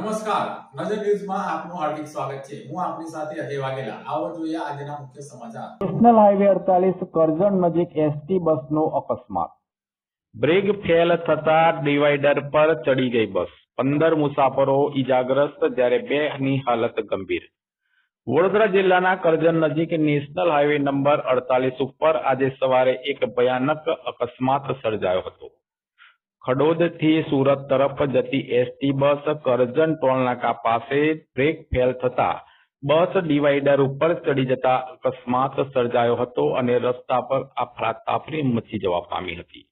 નમસ્કાર. નજર ન્યૂઝમાં આપનું હાર્દિક સ્વાગત છે. હું આપની સાથે અજય વાઘેલા. આવો જોઈએ આજના મુખ્ય સમાચાર. નેશનલ હાઈવે અડતાલીસ કરજણ નજીક એસટી બસનો અકસ્માત. બ્રેક ફેલ થતા ડિવાઈડર પર ચડી ગઈ બસ. પંદર મુસાફરો ઈજાગ્રસ્ત જ્યારે બે ની હાલત ગંભીર. વડોદરા જિલ્લાના કરજણ નજીક નેશનલ હાઈવે નંબર અડતાલીસ ઉપર આજે સવારે એક ભયાનક અકસ્માત સર્જાયો હતો. ખડોદથી સુરત તરફ જતી એસટી બસ કરજણ ટોલનાકા પાસે બ્રેક ફેલ થતા બસ ડિવાઈડર ઉપર ચડી જતા અકસ્માત સર્જાયો હતો અને રસ્તા પર અફરાતફરી મચી જવા પામી હતી.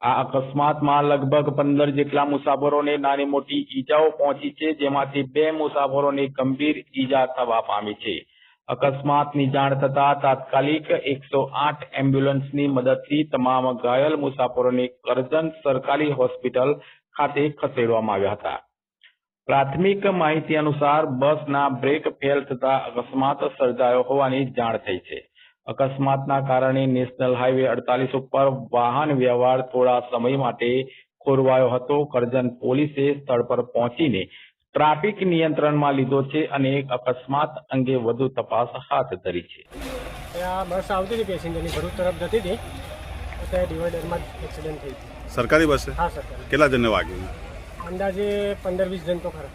આ અકસ્માતમાં લગભગ પંદર જેટલા મુસાફરોને નાની મોટી ઈજાઓ પહોંચી છે, જેમાંથી બે મુસાફરોને ગંભીર ઈજા થવા પામી છે. અકસ્માતની જાણ થતા તાત્કાલિક એકસો આઠ એમ્બ્યુલન્સની મદદથી તમામ ઘાયલ મુસાફરોને કરજણ સરકારી હોસ્પિટલ ખાતે ખસેડવામાં આવ્યા હતા. પ્રાથમિક માહિતી અનુસાર બસના બ્રેક ફેલ થતા અકસ્માત સર્જાયો હોવાની જાણ થઈ છે. અકસ્માતના કારણે નેશનલ હાઈવે અડતાલીસ ઉપર વાહન વ્યવહાર થોડા સમય માટે ખોરવાયો હતો. કરજણ પોલીસે સ્થળ પર પહોંચીને ટ્રાફિક નિયંત્રણમાં લીધો છે અને એક અકસ્માત અંગે વધુ તપાસ હાથ ધરી છે. આ બસ આવતી હતી પેસેન્જરની ભરૂચ તરફ જતી હતી. તો ત્યાં ડિવાઈડરમાં જ એક્સિડન્ટ થઈ હતી સરકારી બસ? હા સર કેટલા જણને વાગ્યું? અંદાજે પંદર વીસ જણ તો ખરા.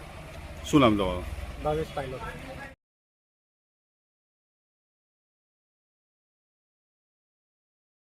શું નામ તમારું? ભાવેશ પાયલોટ.